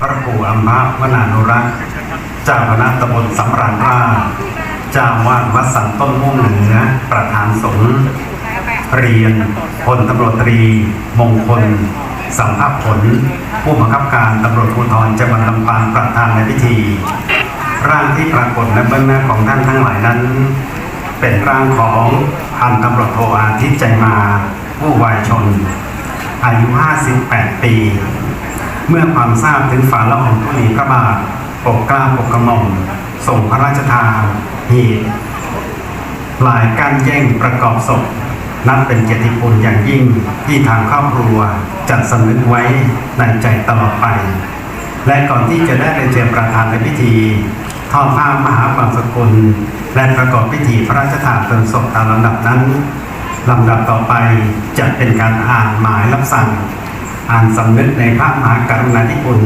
พระครูอัมพะวนานุรักษ์เจ้าคณะตำบลสำราญราชเจ้าวาดวัดสันต้นม่วงเหนือ ประธานสงฆ์เรียนพลตำรวจตรี มงคล สัมภาพผล ผู้บังคับการตำรวจภูธรจังหวัดลำปางประธานในพิธี ร่างที่ปรากฏในเบื้องหน้าของท่านทั้งหลายนั้น เป็นร่างของพันตำรวจโทอาทิตย์ใจมา ผู้วายชน อายุ 58 ปี เมื่อความทราบถึงฝ่าละอองธุลีพระบาทปกกล้าปกกระหม่อมส่งพระราชทานหีบลายการแย่งประกอบศพนับเป็นเกียรติคุณอย่างยิ่งที่ทางครอบครัวจัดสำนึกไว้ในใจตลอดไป และก่อนที่จะได้เรียนเชิญประธานในพิธีทอดผ้ามหาความสกุล และประกอบพิธีพระราชทานเพลิงศพตามลำดับนั้นลำดับต่อไปจะเป็นการอ่านหมายรับสั่ง อ่านสำนึกในพระมหากรุณาธิคุณ